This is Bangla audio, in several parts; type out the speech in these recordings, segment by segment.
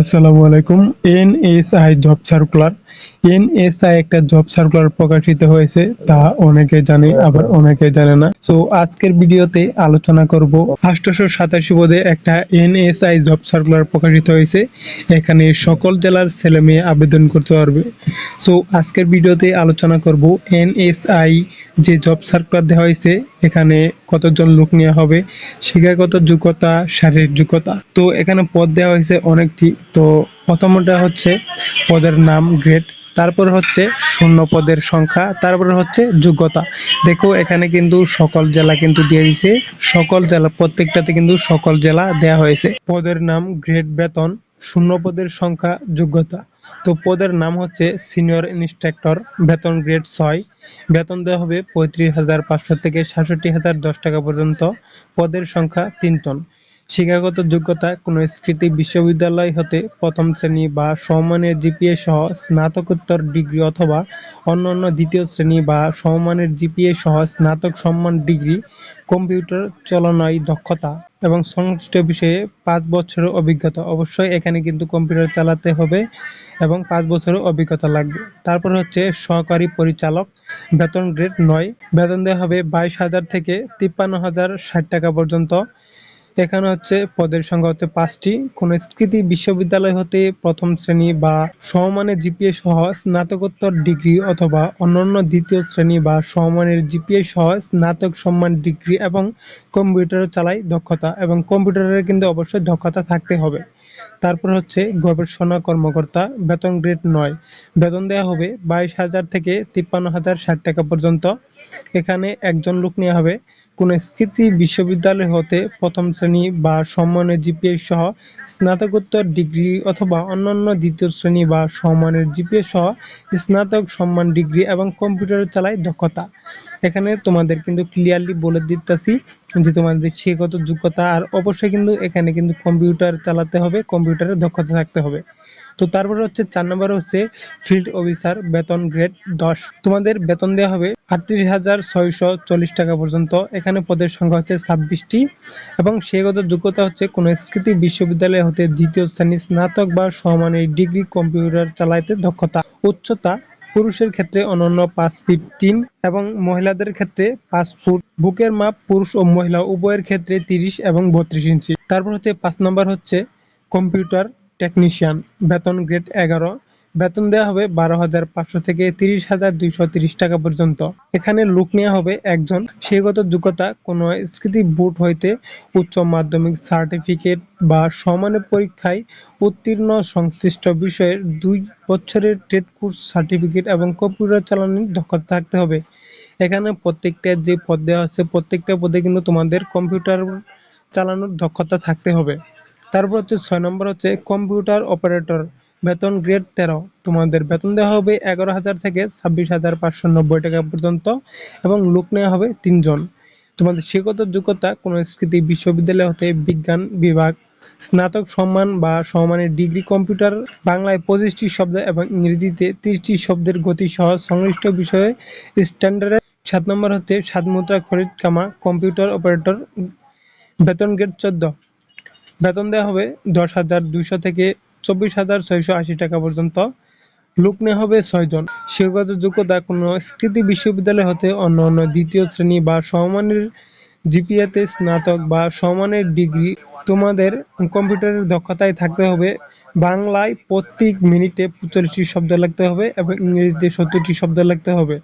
আসসালামু আলাইকুম। NSI job circular. এনএসআই একটা জব সার্কুলার প্রকাশিত হয়েছে, তা অনেকে জানে, আবার অনেকে জানে না। তো আজকের ভিডিওতে আলোচনা করব আটশোশো সাতাশি পদে একটা এনএসআই জব সার্কুলার প্রকাশিত হয়েছে। এখানে সকল জেলার ছেলে মেয়ে আবেদন করতে পারবে। সো আজকের ভিডিওতে আলোচনা করব এনএসআই যে জব সার্কুলার দেওয়া হয়েছে, এখানে কতজন লোক নেওয়া হবে, শিক্ষাগত যোগ্যতা, শারীরিক যোগ্যতা। তো এখানে পদ দেওয়া হয়েছে অনেকটি। তো প্রথমটা হচ্ছে পদের নাম গ্রেড তারপর হচ্ছে শূন্য পদের সংখ্যা, তারপরে হচ্ছে যোগ্যতা। দেখো, এখানে কিন্তু সকল জেলা কিন্তু দিয়ে দিয়েছে। সকল জেলা, প্রত্যেকটাতে কিন্তু সকল জেলা দেয়া হয়েছে। পদের নাম গ্রেড বেতন, শূন্য পদের সংখ্যা, যোগ্যতা। তো পদের নাম হচ্ছে সিনিয়র ইনস্ট্রাক্টর, বেতন গ্রেড ছয়। বেতন দেওয়া হবে পঁয়ত্রিশ হাজার পাঁচশো থেকে সাতষট্টি হাজার দশ টাকা পর্যন্ত। পদের সংখ্যা তিন টন। শিক্ষাগত যোগ্যতা কোনো স্বীকৃতি বিশ্ববিদ্যালয় হতে প্রথম শ্রেণি বা সমমানের জিপিএ সহ স্নাতকোত্তর ডিগ্রি অথবা অন্যান্য দ্বিতীয় শ্রেণি বা সমমানের জিপিএ সহ স্নাতক সম্মান ডিগ্রি, কম্পিউটার চালনায় দক্ষতা এবং সংশ্লিষ্ট বিষয়ে পাঁচ বছরের অভিজ্ঞতা। অবশ্যই এখানে কিন্তু কম্পিউটার চালাতে হবে এবং পাঁচ বছরের অভিজ্ঞতা লাগবে। তারপর হচ্ছে সহকারী পরিচালক। বেতন গ্রেড নয়। বেতন দেওয়া হবে বাইশ হাজার থেকে তিপ্পান্ন হাজার ষাট টাকা পর্যন্ত। এখানে হচ্ছে পদের সংখ্যা হচ্ছে পাঁচটি। কোন স্কৃতি বিশ্ববিদ্যালয় হতে প্রথম শ্রেণি বা সমমানের জিপিএ সহ স্নাতকোত্তর ডিগ্রি অথবা অন্যান্য দ্বিতীয় শ্রেণি বা সমমানের জিপিএ সহ স্নাতক সম্মান ডিগ্রি এবং কম্পিউটার চালাই দক্ষতা এবং কম্পিউটারের কিন্তু অবশ্যই দক্ষতা থাকতে হবে। তারপর হচ্ছে গবেষণা কর্মকর্তা, বেতন গ্রেড নয়। বেতন দেওয়া হবে বাইশ হাজার থেকে তিপ্পান্ন হাজার ষাট টাকা পর্যন্ত। এখানে একজন লোক নেওয়া হবে। কোন স্বীকৃতি বিশ্ববিদ্যালয় হতে প্রথম শ্রেণি বা সম্মানের জিপিএ সহ স্নাতকোত্তর ডিগ্রি অথবা অন্যান্য দ্বিতীয় শ্রেণি বা সম্মানের জিপিএ সহ স্নাতক সম্মান ডিগ্রি এবং কম্পিউটার চালায় দক্ষতা। এখানে তোমাদের কিন্তু ক্লিয়ারলি বলে দিতেছি যে তোমাদের শিক্ষাগত যোগ্যতা আর অবশ্যই কিন্তু এখানে কিন্তু কম্পিউটার চালাতে হবে কম্পিউটারের দক্ষতা থাকতে হবে। তো তারপরে হচ্ছে চার নম্বর হচ্ছে ফিল্ড অফিসার বেতন গ্রেড দশ। তোমাদের বেতন দেওয়া হবে আটত্রিশ হাজার ছয়শো চল্লিশ টাকা পর্যন্ত। এখানে পদের সংখ্যা হচ্ছে ছাব্বিশটি। এবং সেগত যোগ্যতা হচ্ছে কোনো স্বীকৃতি বিশ্ববিদ্যালয় হতে দ্বিতীয় শ্রেণি স্নাতক বা সমানের ডিগ্রি কম্পিউটার চালাইতে দক্ষতা। উচ্চতা, পুরুষের ক্ষেত্রে অনন্য পাঁচ ফিট তিন এবং মহিলাদের ক্ষেত্রে পাঁচ ফুট। বুকের মাপ পুরুষ ও মহিলা উভয়ের ক্ষেত্রে তিরিশ এবং বত্রিশ ইঞ্চি। তারপর হচ্ছে পাঁচ নম্বর হচ্ছে কম্পিউটার টেকনিশিয়ান বেতন গ্রেড এগারো। বেতন দেওয়া হবে বারো হাজার পাঁচশো থেকে তিরিশ হাজার দুইশো তিরিশ টাকা পর্যন্ত। এখানে লোক নেওয়া হবে একজন। সেগত যোগ্যতা কোনো স্মৃতি বোর্ড হইতে উচ্চ মাধ্যমিক সার্টিফিকেট বা সমানের পরীক্ষায় উত্তীর্ণ সংশ্লিষ্ট বিষয়ের দুই বছরের ট্রেড কোর্স সার্টিফিকেট এবং কম্পিউটার চালানোর দক্ষতা থাকতে হবে। এখানে প্রত্যেকটা যে পদ দেওয়া আছে, প্রত্যেকটা পদে কিন্তু তোমাদের কম্পিউটার চালানোর দক্ষতা থাকতে হবে। তারপর হচ্ছে ছয় নম্বর হচ্ছে কম্পিউটার অপারেটর, বেতন গ্রেড তেরো। তোমাদের বেতন দেওয়া হবে এগারো হাজার থেকে ছাব্বিশ হাজার পাঁচশো নব্বই টাকা পর্যন্ত এবং লোক নেওয়া হবে তিনজন। তোমাদের শিক্ষত যোগ্যতা, কোনো স্মৃতি বিশ্ববিদ্যালয় হতে বিজ্ঞান বিভাগ, স্নাতক সম্মান বা সম্মানের ডিগ্রি কম্পিউটার, বাংলায় পঁচিশটি শব্দ এবং ইংরেজিতে তিরিশটি শব্দের গতি সহ সংশ্লিষ্ট বিষয়ে স্ট্যান্ডার্ড সাত নম্বর হচ্ছে সাত মুদ্রা খরিদ কামা, কম্পিউটার অপারেটর, বেতন গ্রেড চোদ্দ। বেতন দেওয়া হবে দশ হাজার দুইশো থেকে চব্বিশ হাজার ছয়শো আশি টাকা পর্যন্ত। লোক নেওয়া হবে ছয়জন। শিক্ষাগত যোগ্যতা কোনো স্কৃতি বিশ্ববিদ্যালয় হতে অন্য অন্য দ্বিতীয় শ্রেণি বা সমমানের জিপিএতে স্নাতক বা সমমানের ডিগ্রি। তোমাদের কম্পিউটারের দক্ষতায় থাকতে হবে বাংলায় প্রত্যেক মিনিটে চল্লিশটি শব্দ লিখতে হবে এবং ইংরেজিতে সত্তরটি শব্দ লিখতে হবে।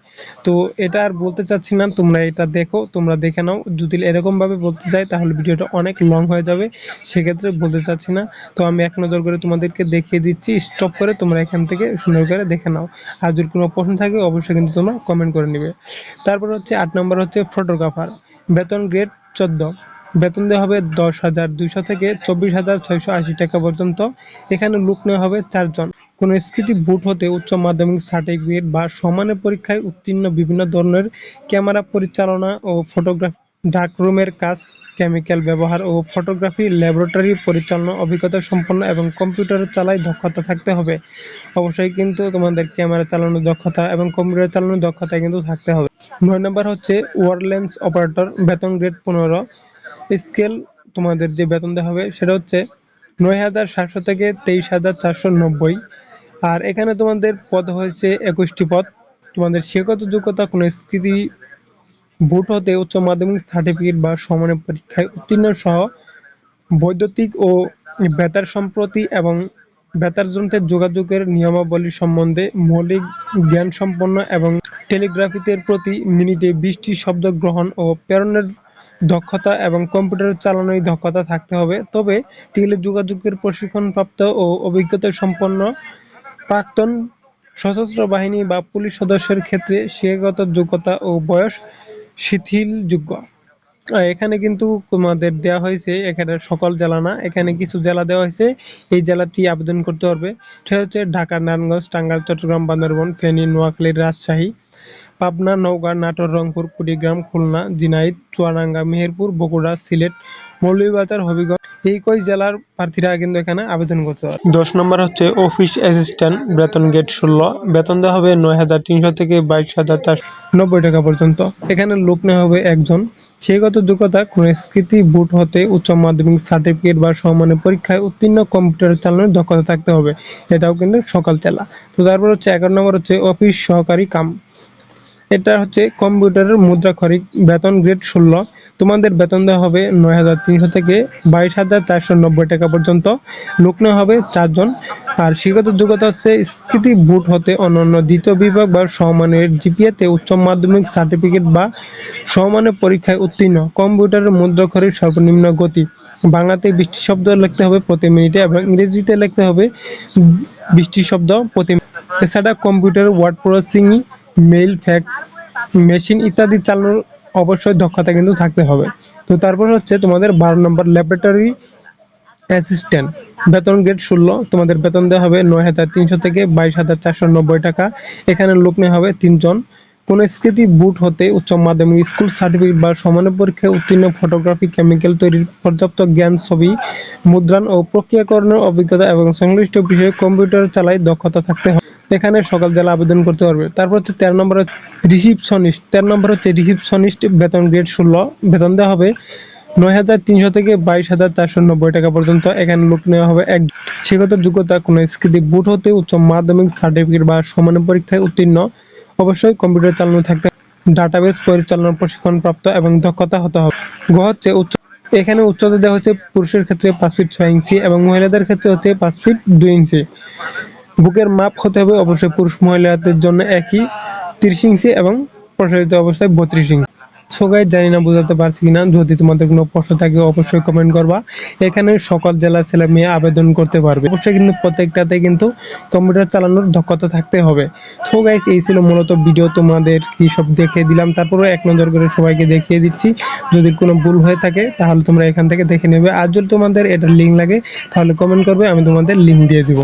তো এটা আর বলতে চাচ্ছি না, তোমরা এটা দেখো, তোমরা দেখে নাও। যদি এরকমভাবে বলতে চাই, তাহলে ভিডিওটা অনেক লং হয়ে যাবে, সেক্ষেত্রে বলতে চাচ্ছি না। তো আমি এক নজর করে তোমাদেরকে দেখিয়ে দিচ্ছি স্টপ করে তোমরা এখান থেকে সুন্দর করে দেখে নাও। আর যদি কোনো প্রশ্ন থাকে, অবশ্যই কিন্তু তোমরা কমেন্ট করে নিবে। তারপর হচ্ছে আট নম্বর হচ্ছে ফটোগ্রাফার বেতন গ্রেড চোদ্দ। বেতন দেওয়া হবে দশ হাজার দুইশো থেকে চব্বিশ হাজার ছয়শো আশি টাকা পর্যন্ত। এখানে লোক নেওয়া হবে চারজন। কোনো স্কৃতি বুট হতে উচ্চ মাধ্যমিক সার্টিফিকেট বা সমানের পরীক্ষায় উত্তীর্ণ বিভিন্ন ধরনের ক্যামেরা পরিচালনা ও ফটোগ্রাফি ডার্করুমের কাজ কেমিক্যাল ব্যবহার ও ফটোগ্রাফি ল্যাবরেটরি পরিচালনা, অভিজ্ঞতা সম্পন্ন এবং কম্পিউটার চালায় দক্ষতা থাকতে হবে। অবশ্যই কিন্তু তোমাদের ক্যামেরা চালানোর দক্ষতা এবং কম্পিউটার চালানোর দক্ষতা কিন্তু থাকতে হবে। নয় নম্বর হচ্ছে ওয়ারলেন্স অপারেটর বেতন গ্রেড পনেরো। স্কেল তোমাদের যে বেতন দেওয়া হবে, সেটা হচ্ছে নয় হাজার সাতশো থেকে তেইশ হাজার চারশো নব্বই। আর এখানে তোমাদের পদ হয়েছে একুশটি পদ। তোমাদের শিক্ষাগত যোগ্যতা, কোনো স্মৃতি ভোট হতে উচ্চ মাধ্যমিক সার্টিফিকেট বা সমানের পরীক্ষায় উত্তীর্ণ সহ বৈদ্যুতিক ও বেতার সম্প্রতি এবং বেতার যন্ত্রের যোগাযোগের নিয়মাবলী সম্বন্ধে মৌলিক জ্ঞান সম্পন্ন এবং টেলিগ্রাফিতে প্রতি মিনিটে বিশটি শব্দ গ্রহণ ও প্রেরণের দক্ষতা এবং কম্পিউটার চালানোর দক্ষতা থাকতে হবে। তবে টেলিযোগাযোগের প্রশিক্ষণপ্রাপ্ত ও অভিজ্ঞতা সম্পন্ন প্রাক্তন সশস্ত্র বাহিনী বা পুলিশ সদস্যের ক্ষেত্রে শিক্ষাগত যোগ্যতা ও বয়স শিথিলযোগ্য। আহ, এখানে কিন্তু তোমাদের দেওয়া হয়েছে এখানে সকল জেলা না এখানে কিছু জেলা দেওয়া হয়েছে। এই জেলাটি আবেদন করতে পারবে সেটা হচ্ছে ঢাকা নারায়ণগঞ্জ টাঙ্গাইল চট্টগ্রাম বান্দরবান ফেনী নোয়াখালী রাজশাহী। পাবনা নওগাঁ নাটোর রংপুর কুড়িগ্রাম খুলনা ঝিনাইদ চুয়াডাঙ্গা মেহেরপুর বগুড়া সিলেট মৌলভীবাজার হবিগঞ্জ এই কই জেলার প্রার্থীরা কিন্তু এখানে আবেদন করতে পারে দশ নম্বর হচ্ছে অফিস অ্যাসিস্ট্যান্ট বেতন গেট ষোলো। বেতন দেওয়া হবে নয় হাজার তিনশো থেকে বাইশ হাজার চারশো। নব্বই টাকা পর্যন্ত। এখানে লোক নেওয়া হবে একজন। সেগত যোগ্যতা কোন স্মৃতি বুট হতে উচ্চ মাধ্যমিক সার্টিফিকেট বা সমানের পরীক্ষায় উত্তীর্ণ কম্পিউটার চালানোর দক্ষতা থাকতে হবে। এটাও কিন্তু সকাল চালা তো তারপর হচ্ছে এগারো নম্বর হচ্ছে অফিস সহকারী কাম। এটা হচ্ছে কম্পিউটারের মুদ্রাক্ষরিক বেতন গ্রেড ষোলো। তোমাদের বেতন দেওয়া হবে নয় হাজার তিনশো থেকে বাইশ হাজার চারশো নব্বই টাকা পর্যন্ত। লোক নেওয়া হবে চারজন। আর শিক্ষাগত যোগ্যতা হচ্ছে স্কৃতি বুট হতে অন্যান্য দ্বিতীয় বিভাগ বা সমানের জিপিএতে উচ্চ মাধ্যমিক সার্টিফিকেট বা সমানের পরীক্ষায় উত্তীর্ণ। কম্পিউটারের মুদ্রাক্ষরিক সর্বনিম্ন গতি। বাংলাতে বৃষ্টি শব্দ লিখতে হবে প্রতি মিনিটে এবং ইংরেজিতে লিখতে হবে বৃষ্টি শব্দ প্রতি এছাড়া computer word processing mail fax machine ইত্যাদি চালানোর অবশ্যই দক্ষতা কিন্তু থাকতে হবে। তো তারপর হচ্ছে তোমাদের বারো নম্বর ল্যাবরেটরি অ্যাসিস্ট্যান্ট বেতন গ্রেড ষোলো, তোমাদের বেতন দেওয়া হবে নয় হাজার তিনশো থেকে বাইশ হাজার চারশো নব্বই টাকা। এখানে লোক নেওয়া হবে তিনজন। কোন স্মৃতি বুট হতে উচ্চ মাধ্যমিক স্কুল সার্টিফিকেট বা সমানের পরীক্ষায় উত্তীর্ণ ফটোগ্রাফি কেমিক্যাল তৈরির পর্যাপ্ত জ্ঞান, ছবি, মুদ্রণ ও প্রক্রিয়াকরণের অভিজ্ঞতা এবং সংশ্লিষ্ট বিষয়ে কম্পিউটার চালায় দক্ষতা থাকতে হবে। এখানে সকাল জেলা আবেদন করতে পারবে। তারপর হচ্ছে তেরো নম্বর রিসিপশনিস্ট। তেরো নম্বর হচ্ছে রিসিপশনিস্ট বেতন গ্রেড ষোলো। বেতন দেওয়া হবে নয় হাজার তিনশো থেকে বাইশ হাজার চারশো নব্বই টাকা পর্যন্ত। এখানে লোক নেওয়া হবে এক শিক্ষত যোগ্যতা, কোনো স্কৃতি, বুট হতে উচ্চ মাধ্যমিক সার্টিফিকেট বা সমান পরীক্ষায় উত্তীর্ণ। অবশ্যই কম্পিউটার চালানো থাকতে ডাটাবেস পরিচালনার প্রশিক্ষণ প্রাপ্ত এবং দক্ষতা হতে হবে। গ হচ্ছে উচ্চ এখানে উচ্চতা দেওয়া হচ্ছে পুরুষের ক্ষেত্রে পাঁচ ফিট ছয় ইঞ্চি এবং মহিলাদের ক্ষেত্রে হচ্ছে পাঁচ ফিট দুই ইঞ্চি। বুকের মাপ হতে হবে। অবশ্যই পুরুষ মহিলাদের জন্য একই তিরিশ ইঞ্চি এবং প্রসারিত অবস্থায় বত্রিশ ইঞ্চি সো গাইস জানি না বোঝাতে পারছি কিনা। যদি তোমাদের কোনো প্রশ্ন থাকে, অবশ্যই কমেন্ট করবা। এখানে সকল জেলা ছেলে মেয়ে আবেদন করতে পারবে। অবশ্যই কিন্তু প্রত্যেকটাতে কিন্তু কম্পিউটার চালানোর দক্ষতা থাকতে হবে। সো গাইস এই ছিল মূলত ভিডিও তোমাদের কি সব দেখিয়ে দিলাম। তারপরে এক নজর করে সবাইকে দেখিয়ে দিচ্ছি। যদি কোনো ভুল হয়ে থাকে, তাহলে তোমরা এখান থেকে দেখে নেবে। আর যদি তোমাদের এটার লিঙ্ক লাগে, তাহলে কমেন্ট করবে, আমি তোমাদের লিঙ্ক দিয়ে দিব।